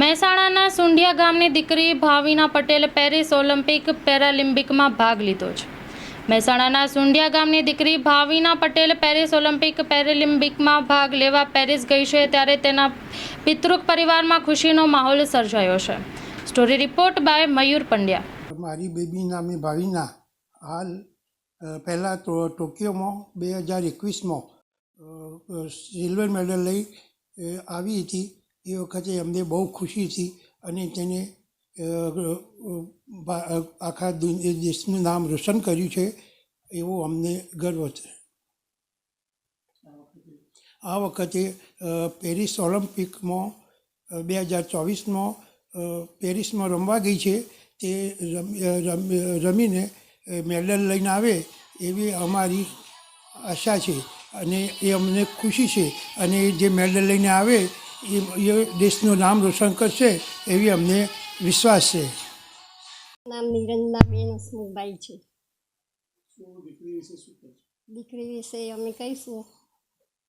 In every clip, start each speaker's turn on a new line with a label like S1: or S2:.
S1: મહેસાણાના સુંઢિયા ગામની દીકરી ભાવિના પટેલે પેરિસ ઓલિમ્પિક પેરાલિમ્પિકમાં ભાગ લીધો છે. મહેસાણાના સુંઢિયા ગામની દીકરી ભાવિના પટેલ પેરિસ ઓલિમ્પિક પેરાલિમ્પિકમાં ભાગ લેવા પેરિસ ગઈ છે ત્યારે તેના પિતૃક પરિવારમાં ખુશીનો માહોલ સર્જાયો છે. Story report by Mayur Pandya.
S2: મારી બેબી નામે ભાવિના. હાલ પહેલાં તો ટોક્યોમાં બે હજાર એકવીસમાં સિલ્વર મેડલ લઈ આવી હતી. એ વખતે અમને બહુ ખુશી હતી અને તેને આખા દેશનું નામ રોશન કર્યું છે એવો અમને ગર્વ છે. આ વખતે પેરિસ ઓલિમ્પિકમાં બે હજાર ચોવીસમાં પેરિસમાં રમવા ગઈ છે. તે રમ રમ- રમીને મેડલ લઈને આવે એવી અમારી આશા છે અને એ અમને ખુશી છે. અને જે મેડલ લઈને આવે એ એ દેશનું નામ રોશન કરશે એવી અમને વિશ્વાસ છે.
S3: નામ નિરંજના બેન હસમુખભાઈ છે. દીકરી વિશે અમે કહીશું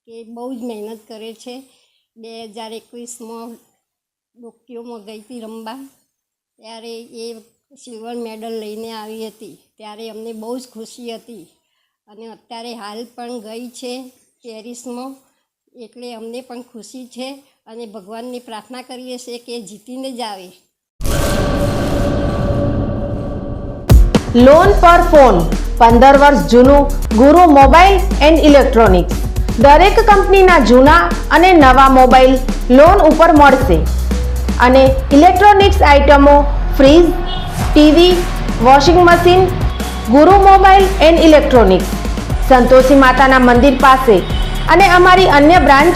S3: કે બહુ જ મહેનત કરે છે. બે હજાર એકવીસમાં ટોક્યોમાં ગઈ હતી રમવા ત્યારે એ સિલ્વર મેડલ લઈને આવી હતી. ત્યારે અમને બહુ જ ખુશી હતી. અને અત્યારે હાલ પણ ગઈ છે પેરિસમાં. એટલે અમને પણ ખુશી છે. અને ભગવાનની પ્રાર્થના કરીએ છીએ કે જીતીને જ આવે.
S4: લોન પર ફોન પંદર વર્ષ જૂનું, ગુરુ મોબાઈલ એન્ડ ઇલેક્ટ્રોનિક્સ. દરેક કંપનીના જૂના અને નવા મોબાઈલ લોન ઉપર મળશે. અને ઇલેક્ટ્રોનિક્સ આઇટમો fridge, TV, washing machine, Guru mobile and electronics. Santoshi માતાના મંદિર પાસે. અને અમારી અન્ય branch